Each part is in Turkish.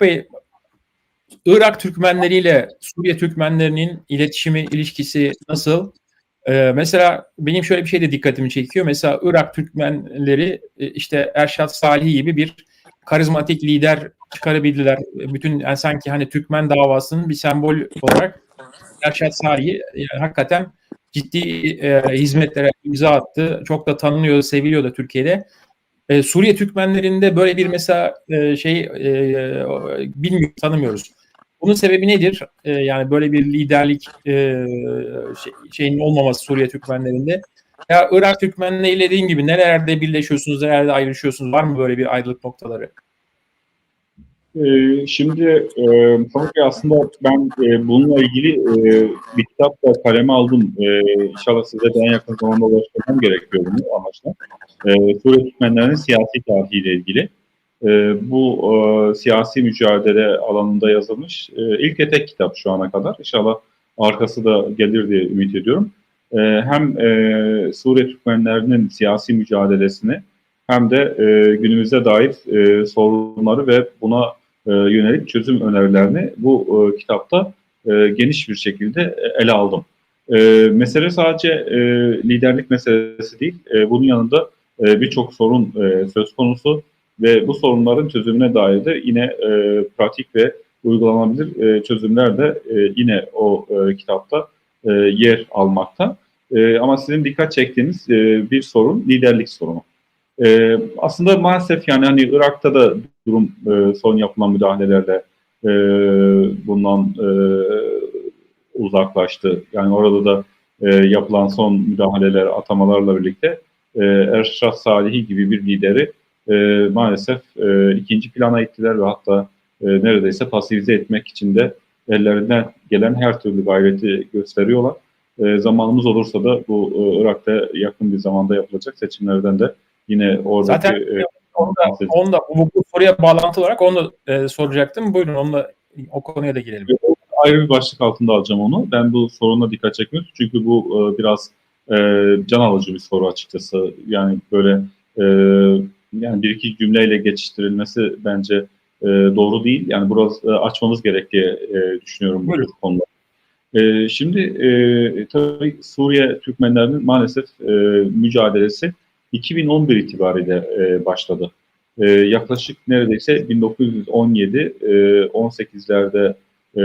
Bey, Irak Türkmenleriyle Suriye Türkmenlerinin iletişimi, ilişkisi nasıl? Ee, mesela benim şöyle bir şey de dikkatimi çekiyor. Mesela Irak Türkmenleri e, işte Erşad Salih gibi bir karizmatik lider çıkarabildiler. Bütün yani sanki hani Türkmen davasının bir sembol olarak Erşad Salih yani hakikaten ciddi e, hizmetlere imza attı. Çok da tanınıyor, seviliyor da Türkiye'de. E, Suriye Türkmenlerinde böyle bir mesela e, şey e, bilmiyoruz, tanımıyoruz. Bunun sebebi nedir? E, yani böyle bir liderlik e, şey, şeyin olmaması Suriye Türkmenlerinde. Ya Irak Türkmenleriyle dediğim gibi nerelerde birleşiyorsunuz, nerelerde ayrışıyorsunuz? Var mı böyle bir ayrılık noktaları? Ee, şimdi e, Bey aslında ben e, bununla ilgili e, bir kitap da kaleme aldım. E, inşallah size de en yakın zamanda ulaştırmam gerekiyor bunu amaçla. E, Suriye Türkmenlerinin siyasi tarihiyle ilgili. E, bu e, siyasi mücadele alanında yazılmış e, ilk etek kitap şu ana kadar. İnşallah arkası da gelir diye ümit ediyorum. E, hem e, Suriye Türkmenlerinin siyasi mücadelesini hem de e, günümüze dair e, sorunları ve buna e, yönelik çözüm önerilerini bu e, kitapta e, geniş bir şekilde ele aldım. Mesele sadece liderlik meselesi değil, bunun yanında birçok sorun söz konusu ve bu sorunların çözümüne dair de yine pratik ve uygulanabilir çözümler de yine o kitapta yer almakta. Ama sizin dikkat çektiğiniz bir sorun liderlik sorunu. Aslında maalesef yani hani Irak'ta da durum e, son yapılan müdahalelerle e, bundan e, uzaklaştı. Yani orada da e, yapılan son müdahaleler, atamalarla birlikte e, Erşad Salihi gibi bir lideri e, maalesef e, ikinci plana ittiler ve hatta e, neredeyse pasifize etmek için de ellerinden gelen her türlü gayreti gösteriyorlar. E, zamanımız olursa da bu e, Irak'ta yakın bir zamanda yapılacak seçimlerden de yine oradaki... Zaten e, onda, onda bu, bu soruya bağlantı olarak onu e, soracaktım. Buyurun onunla o konuya da girelim. Ayrı bir başlık altında alacağım onu. Ben bu soruna dikkat çekmiyorum. Çünkü bu e, biraz e, can alıcı bir soru açıkçası. Yani böyle e, yani bir iki cümleyle geçiştirilmesi bence e, doğru değil. Yani biraz e, açmamız gerek diye e, düşünüyorum bu konuda. E, şimdi e, tabii Suriye Türkmenlerinin maalesef e, mücadelesi 2011 itibariyle e, başladı. E, yaklaşık neredeyse 1917 e, 18'lerde e,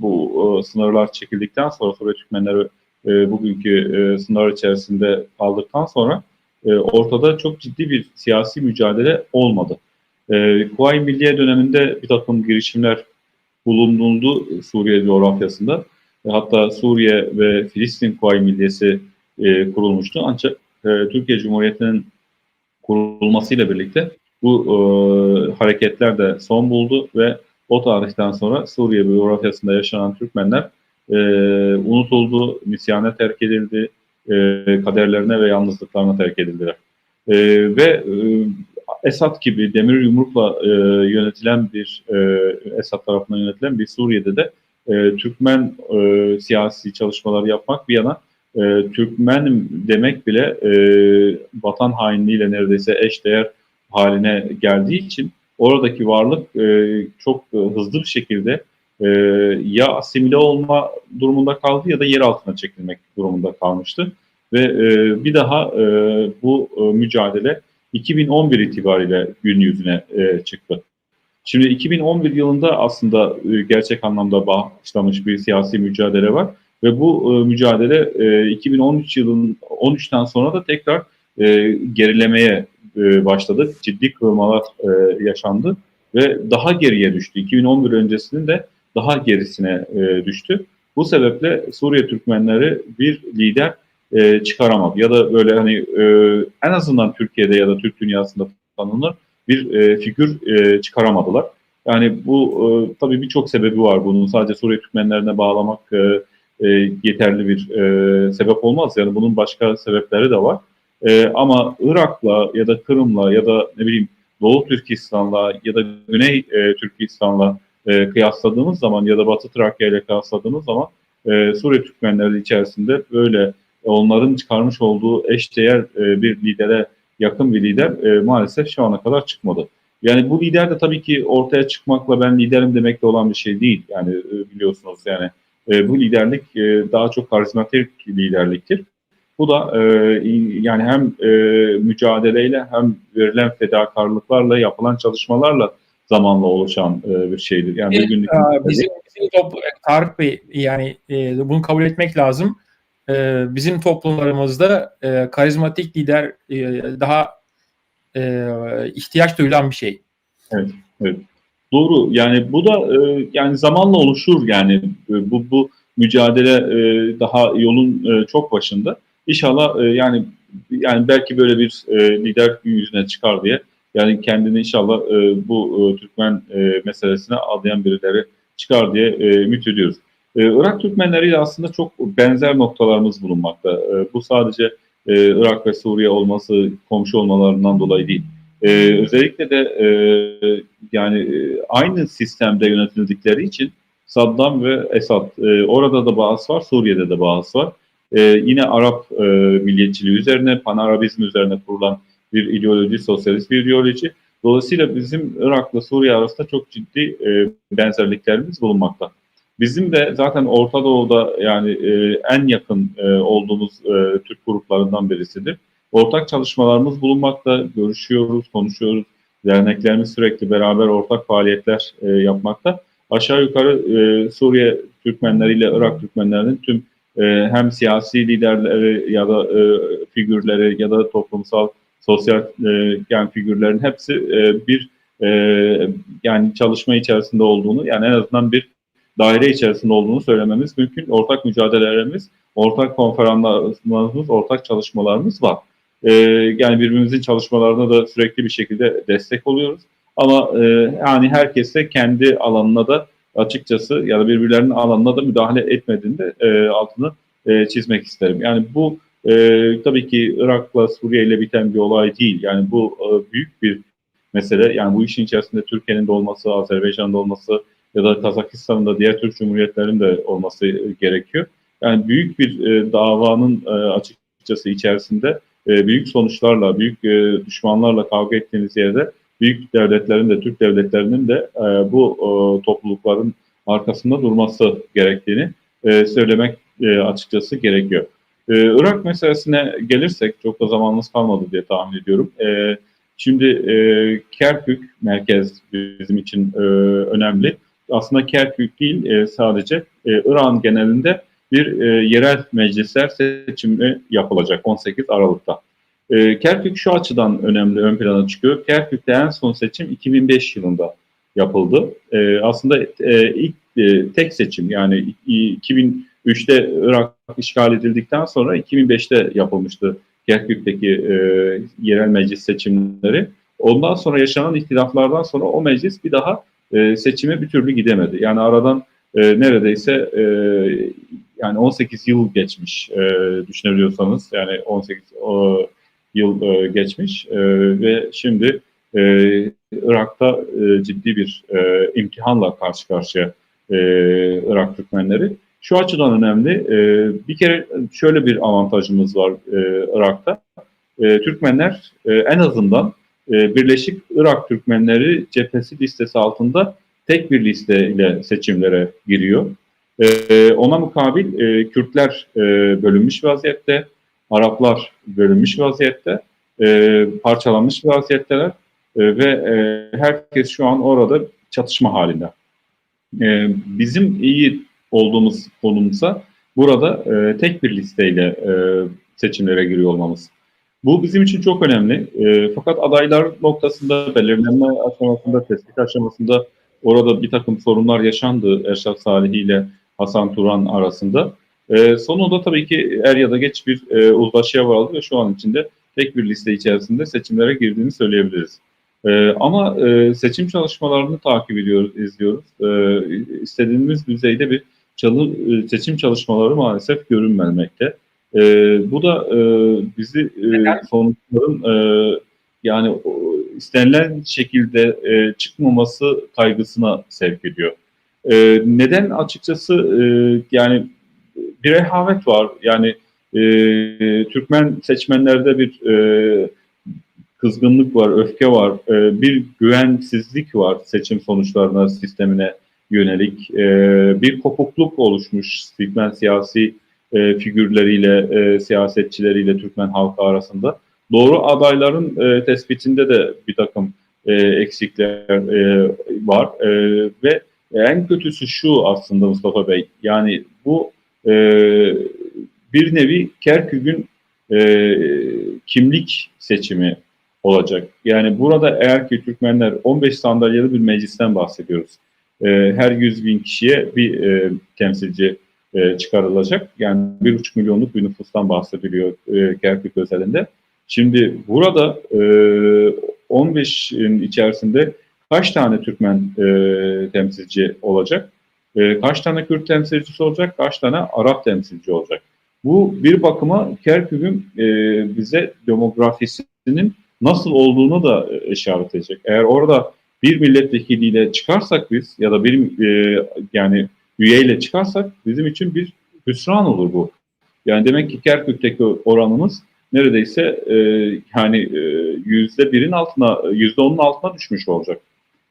bu e, sınırlar çekildikten sonra Suriye Türkmenleri e, bugünkü e, sınırlar içerisinde kaldıktan sonra e, ortada çok ciddi bir siyasi mücadele olmadı. E, Kuvayi Milliye döneminde bir takım girişimler bulunuldu Suriye coğrafyasında. E, hatta Suriye ve Filistin Kuvayi Milliyesi e, kurulmuştu. Ancak e, Türkiye Cumhuriyeti'nin kurulmasıyla birlikte bu e, hareketler de son buldu ve o tarihten sonra Suriye coğrafyasında yaşanan Türkmenler e, unutuldu, misyana terk edildi, e, kaderlerine ve yalnızlıklarına terk edildiler. E, ve e, Esad gibi demir yumrukla e, yönetilen bir, e, Esad tarafından yönetilen bir Suriye'de de e, Türkmen e, siyasi çalışmalar yapmak bir yana e, Türkmen demek bile e, vatan hainliğiyle neredeyse eşdeğer haline geldiği için oradaki varlık e, çok hızlı bir şekilde e, ya asimile olma durumunda kaldı ya da yer altına çekilmek durumunda kalmıştı. Ve e, bir daha e, bu e, mücadele 2011 itibariyle gün yüzüne e, çıktı. Şimdi 2011 yılında aslında e, gerçek anlamda başlamış bir siyasi mücadele var ve bu e, mücadele e, 2013 yılın 13'ten sonra da tekrar e, gerilemeye e, başladı. Ciddi kırılmalar e, yaşandı ve daha geriye düştü. 2011 öncesinin de daha gerisine e, düştü. Bu sebeple Suriye Türkmenleri bir lider e, çıkaramadı. Ya da böyle hani e, en azından Türkiye'de ya da Türk dünyasında tanınır bir e, figür e, çıkaramadılar. Yani bu e, tabii birçok sebebi var bunun. Sadece Suriye Türkmenlerine bağlamak e, e, yeterli bir e, sebep olmaz. Yani bunun başka sebepleri de var. E, ama Irak'la ya da Kırım'la ya da ne bileyim Doğu Türkistan'la ya da Güney e, Türkistan'la e, kıyasladığımız zaman ya da Batı Trakya ile kıyasladığımız zaman e, Suriye Türkmenleri içerisinde böyle onların çıkarmış olduğu eşdeğer e, bir lidere yakın bir lider e, maalesef şu ana kadar çıkmadı. Yani bu lider de tabii ki ortaya çıkmakla ben liderim demekle olan bir şey değil. Yani e, biliyorsunuz yani e, bu liderlik e, daha çok karizmatik liderliktir. Bu da e, yani hem e, mücadeleyle hem verilen fedakarlıklarla yapılan çalışmalarla zamanla oluşan e, bir şeydir. Yani bir günlük Ee, bizim, bizim top, Tarık Bey yani e, bunu kabul etmek lazım. E, bizim toplumlarımızda e, karizmatik lider e, daha e, ihtiyaç duyulan bir şey. Doğru. Yani bu da e, yani zamanla oluşur yani E, bu bu mücadele e, daha yolun e, çok başında. İnşallah e, yani yani belki böyle bir e, lider yüzüne çıkar diye yani kendini inşallah e, bu e, Türkmen e, meselesine adayan birileri çıkar diye e, ümit ediyoruz. E, Irak Türkmenleriyle aslında çok benzer noktalarımız bulunmakta. E, bu sadece e, Irak ve Suriye olması, komşu olmalarından dolayı değil. E, özellikle de e, yani e, aynı sistemde yönetildikleri için Saddam ve Esad e, orada da bağısı var, Suriye'de de bağısı var. E, yine Arap e, milliyetçiliği üzerine, panarabizm üzerine kurulan bir ideoloji, sosyalist bir ideoloji. Dolayısıyla bizim Irak'la Suriye arasında çok ciddi e, benzerliklerimiz bulunmakta. Bizim de zaten Orta Doğu'da yani e, en yakın e, olduğumuz e, Türk gruplarından birisidir. Ortak çalışmalarımız bulunmakta, görüşüyoruz, konuşuyoruz. Derneklerimiz sürekli beraber ortak faaliyetler e, yapmakta. Aşağı yukarı e, Suriye Türkmenleriyle Irak Türkmenlerinin tüm e, hem siyasi liderleri ya da e, figürleri ya da toplumsal sosyal e, yani figürlerin hepsi e, bir e, yani çalışma içerisinde olduğunu yani en azından bir daire içerisinde olduğunu söylememiz mümkün. Ortak mücadelelerimiz, ortak konferanslarımız, ortak çalışmalarımız var. E, yani birbirimizin çalışmalarına da sürekli bir şekilde destek oluyoruz. Ama e, yani herkese kendi alanına da açıkçası ya da birbirlerinin alanına da müdahale etmediğinde e, altını e, çizmek isterim. Yani bu e, tabii ki Irak'la Suriye ile biten bir olay değil. Yani bu e, büyük bir mesele. Yani bu işin içerisinde Türkiye'nin de olması, Azerbaycan'da olması ya da Kazakistan'ın da diğer Türk Cumhuriyetlerinin de olması gerekiyor. Yani büyük bir e, davanın e, açıkçası içerisinde e, büyük sonuçlarla, büyük e, düşmanlarla kavga ettiğiniz yerde büyük devletlerin de, Türk devletlerinin de e, bu e, toplulukların arkasında durması gerektiğini e, söylemek e, açıkçası gerekiyor. E, Irak meselesine gelirsek, çok da zamanımız kalmadı diye tahmin ediyorum. E, şimdi e, Kerkük merkez bizim için e, önemli. Aslında Kerkük değil e, sadece e, İran genelinde bir e, yerel meclisler seçimi yapılacak 18 Aralık'ta. E, Kerkük şu açıdan önemli ön plana çıkıyor. Kerkük'te en son seçim 2005 yılında yapıldı. E, aslında e, ilk e, tek seçim yani 2003'te Irak işgal edildikten sonra 2005'te yapılmıştı Kerkük'teki e, yerel meclis seçimleri. Ondan sonra yaşanan ihtilaflardan sonra o meclis bir daha e, seçime bir türlü gidemedi. Yani aradan e, neredeyse e, yani 18 yıl geçmiş e, düşünebiliyorsanız yani 18 o, yıl e, geçmiş e, ve şimdi e, Irak'ta e, ciddi bir e, imtihanla karşı karşıya e, Irak Türkmenleri. Şu açıdan önemli. E, bir kere şöyle bir avantajımız var e, Irak'ta. E, Türkmenler e, en azından e, Birleşik Irak Türkmenleri cephesi listesi altında tek bir listeyle seçimlere giriyor. E, ona mukabil e, Kürtler e, bölünmüş vaziyette, Araplar bölünmüş vaziyette, e, parçalanmış vaziyetteler e, ve e, herkes şu an orada çatışma halinde. E, bizim iyi olduğumuz konumsa burada e, tek bir listeyle e, seçimlere giriyor olmamız. Bu bizim için çok önemli. E, fakat adaylar noktasında, belirlenme aşamasında, tespit aşamasında orada bir takım sorunlar yaşandı Erşat Salih ile Hasan Turan arasında. E, sonunda tabii ki er ya da geç bir e, uzlaşıya varıldı ve şu an içinde tek bir liste içerisinde seçimlere girdiğini söyleyebiliriz. E, ama e, seçim çalışmalarını takip ediyoruz, izliyoruz. E, istediğimiz düzeyde bir çalı, e, seçim çalışmaları maalesef görünmemekte. E, bu da e, bizi e, sonuçların e, yani istenilen şekilde e, çıkmaması kaygısına sevk ediyor. E, neden açıkçası e, yani bir rehavet var. Yani e, Türkmen seçmenlerde bir e, kızgınlık var, öfke var, e, bir güvensizlik var seçim sonuçlarına, sistemine yönelik. E, bir kopukluk oluşmuş Türkmen siyasi e, figürleriyle, e, siyasetçileriyle Türkmen halkı arasında. Doğru adayların e, tespitinde de bir takım e, eksikler e, var e, ve en kötüsü şu aslında Mustafa Bey, yani bu e, bir nevi Kerkük'ün e, kimlik seçimi olacak. Yani burada eğer ki Türkmenler 15 sandalyeli bir meclisten bahsediyoruz. E, her 100 bin kişiye bir e, temsilci e, çıkarılacak. Yani 1,5 milyonluk bir nüfustan bahsediliyor e, Kerkük özelinde. Şimdi burada e, 15'in içerisinde kaç tane Türkmen e, temsilci olacak? E, kaç tane Kürt temsilcisi olacak? Kaç tane Arap temsilci olacak? Bu bir bakıma Kerkük'ün e, bize demografisinin nasıl olduğunu da e, işaret edecek. Eğer orada bir milletvekiliyle çıkarsak biz ya da bir e, yani üyeyle çıkarsak bizim için bir hüsran olur bu. Yani demek ki Kerkük'teki oranımız neredeyse e, yani e, yüzde birin altına, yüzde onun altına düşmüş olacak.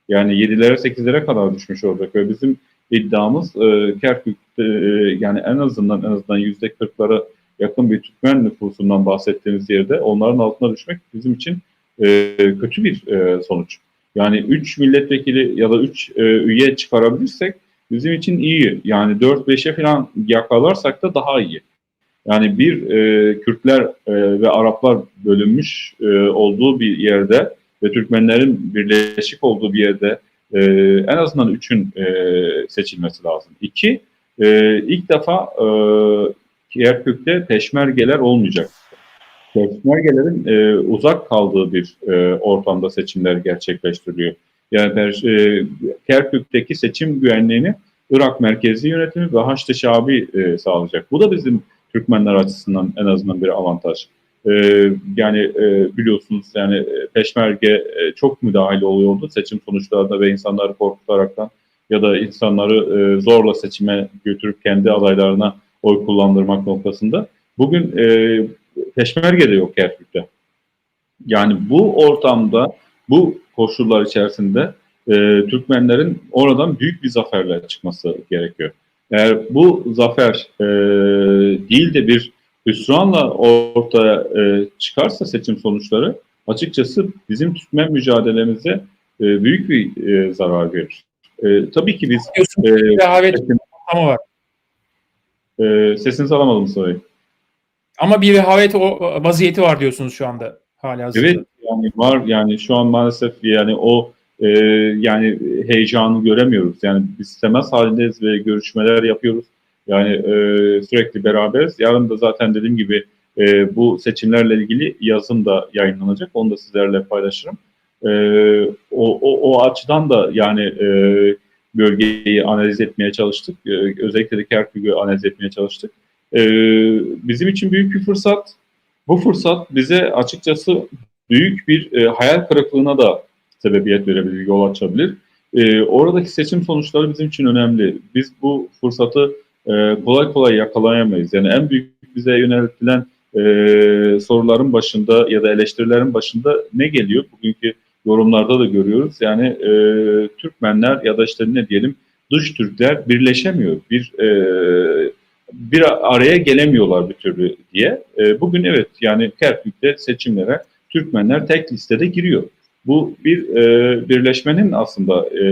Yani yedilere sekizlere kadar düşmüş olacak ve bizim iddiamız e, Kerkük'te e, yani en azından en azından yüzde kırklara yakın bir Türkmen nüfusundan bahsettiğimiz yerde onların altına düşmek bizim için e, kötü bir e, sonuç. Yani 3 milletvekili ya da 3 e, üye çıkarabilirsek bizim için iyi. Yani 4-5'e falan yakalarsak da daha iyi. Yani bir e, Kürtler e, ve Araplar bölünmüş e, olduğu bir yerde ve Türkmenlerin birleşik olduğu bir yerde e, en azından üçün e, seçilmesi lazım. İki, e, ilk defa e, Kerkük'te peşmergeler olmayacak. Peşmergelerin e, uzak kaldığı bir e, ortamda seçimler gerçekleştiriliyor. Yani e, Kerkük'teki seçim güvenliğini Irak merkezi yönetimi ve Haçlı Şabi e, sağlayacak. Bu da bizim Türkmenler açısından en azından bir avantaj. E, yani e, biliyorsunuz yani peşmerge e, çok müdahale oluyordu seçim sonuçlarında ve insanları korkutaraktan ya da insanları e, zorla seçime götürüp kendi adaylarına oy kullandırmak noktasında. Bugün e, peşmerge de yok Kerkük'te. Yani bu ortamda, bu koşullar içerisinde e, Türkmenlerin oradan büyük bir zaferle çıkması gerekiyor. Eğer bu zafer e, değil de bir hüsranla ortaya e, çıkarsa seçim sonuçları açıkçası bizim Türkmen mücadelemize e, büyük bir e, zarar verir. E, tabii ki biz... Diyorsun, e, rehavet ama var. E, sesinizi alamadım sorayım. Ama bir rehavet o vaziyeti var diyorsunuz şu anda hala hazırda. Evet yani var yani şu an maalesef yani o e, yani heyecanı göremiyoruz. Yani biz temas halindeyiz ve görüşmeler yapıyoruz. Yani e, sürekli beraberiz. Yarın da zaten dediğim gibi e, bu seçimlerle ilgili yazım da yayınlanacak. Onu da sizlerle paylaşırım. E, o, o, o açıdan da yani e, bölgeyi analiz etmeye çalıştık. E, özellikle de Kerkük'ü analiz etmeye çalıştık. E, bizim için büyük bir fırsat. Bu fırsat bize açıkçası büyük bir e, hayal kırıklığına da sebebiyet verebilir, yol açabilir. E, oradaki seçim sonuçları bizim için önemli. Biz bu fırsatı e, kolay kolay yakalayamayız. Yani en büyük bize yöneltilen e, soruların başında ya da eleştirilerin başında ne geliyor? Bugünkü yorumlarda da görüyoruz. Yani e, Türkmenler ya da işte ne diyelim dış Türkler birleşemiyor. Bir e, bir araya gelemiyorlar bir türlü diye. E, bugün evet yani Kerkük'te seçimlere Türkmenler tek listede giriyor. Bu bir e, birleşmenin aslında e,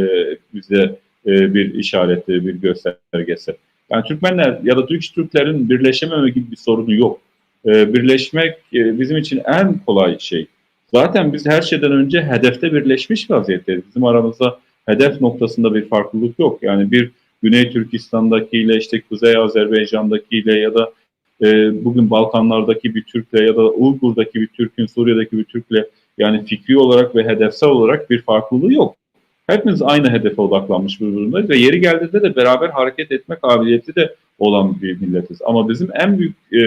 bize e, bir işareti, bir göstergesi. Yani Türkmenler ya da Türk Türklerin birleşememe gibi bir sorunu yok. E, birleşmek e, bizim için en kolay şey. Zaten biz her şeyden önce hedefte birleşmiş vaziyetteyiz. Bizim aramızda hedef noktasında bir farklılık yok. Yani bir Güney Türkistan'dakiyle işte Kuzey Azerbaycan'dakiyle ya da e, bugün Balkanlardaki bir Türk'le ya da Uygur'daki bir Türk'ün Suriye'deki bir Türk'le yani fikri olarak ve hedefsel olarak bir farklılığı yok. Hepimiz aynı hedefe odaklanmış bir durumdayız ve yeri geldiğinde de beraber hareket etme kabiliyeti de olan bir milletiz. Ama bizim en büyük e,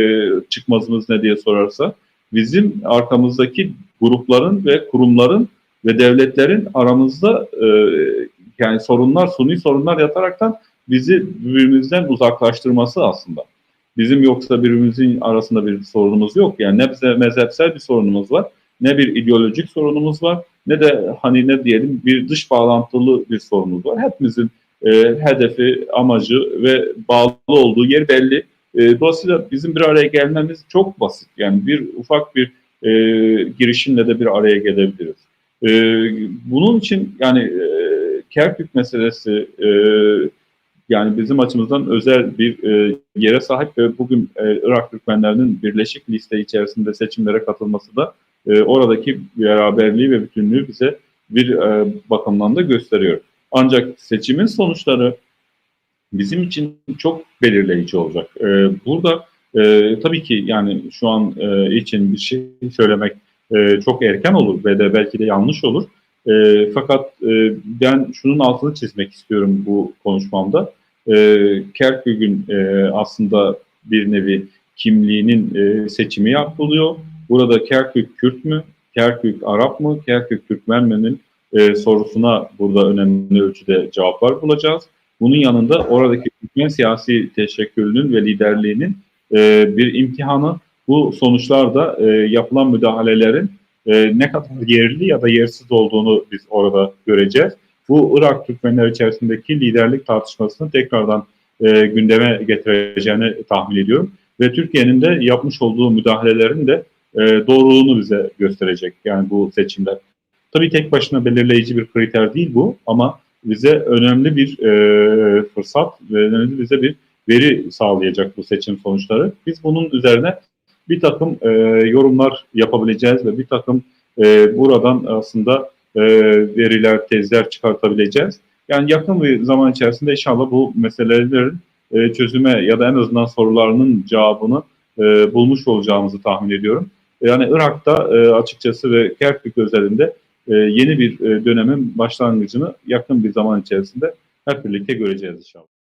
çıkmazımız ne diye sorarsa bizim arkamızdaki grupların ve kurumların ve devletlerin aramızda e, yani sorunlar, suni sorunlar yataraktan bizi birbirimizden uzaklaştırması aslında. Bizim yoksa birbirimizin arasında bir sorunumuz yok. Yani ne bize mezhepsel bir sorunumuz var ne bir ideolojik sorunumuz var ne de hani ne diyelim bir dış bağlantılı bir sorunumuz var. Hepimizin e, hedefi, amacı ve bağlı olduğu yer belli. E, dolayısıyla bizim bir araya gelmemiz çok basit. Yani bir ufak bir e, girişimle de bir araya gelebiliriz. E, bunun için yani e, Kerkük meselesi e, yani bizim açımızdan özel bir e, yere sahip ve bugün e, Irak Türkmenlerinin birleşik liste içerisinde seçimlere katılması da e, oradaki beraberliği ve bütünlüğü bize bir e, bakımdan da gösteriyor. Ancak seçimin sonuçları bizim için çok belirleyici olacak. E, burada e, tabii ki yani şu an e, için bir şey söylemek e, çok erken olur ve de belki de yanlış olur. E, fakat e, ben şunun altını çizmek istiyorum bu konuşmamda. E, Kerkük'ün e, aslında bir nevi kimliğinin e, seçimi yapılıyor. Burada Kerkük Kürt mü, Kerkük Arap mı, Kerkük Türkmen mi'nin e, sorusuna burada önemli ölçüde cevaplar bulacağız. Bunun yanında oradaki Türkmen siyasi teşekkülünün ve liderliğinin e, bir imtihanı. Bu sonuçlarda e, yapılan müdahalelerin e, ne kadar yerli ya da yersiz olduğunu biz orada göreceğiz. Bu Irak Türkmenler içerisindeki liderlik tartışmasını tekrardan e, gündeme getireceğini tahmin ediyorum. Ve Türkiye'nin de yapmış olduğu müdahalelerin de e, doğruluğunu bize gösterecek yani bu seçimler. Tabii tek başına belirleyici bir kriter değil bu ama bize önemli bir e, fırsat ve önemli bize bir veri sağlayacak bu seçim sonuçları. Biz bunun üzerine bir takım e, yorumlar yapabileceğiz ve bir takım e, buradan aslında e, veriler, tezler çıkartabileceğiz. Yani yakın bir zaman içerisinde inşallah bu meselelerin e, çözüme ya da en azından sorularının cevabını e, bulmuş olacağımızı tahmin ediyorum. Yani Irak'ta e, açıkçası ve Kerkük özelinde e, yeni bir e, dönemin başlangıcını yakın bir zaman içerisinde hep birlikte göreceğiz inşallah.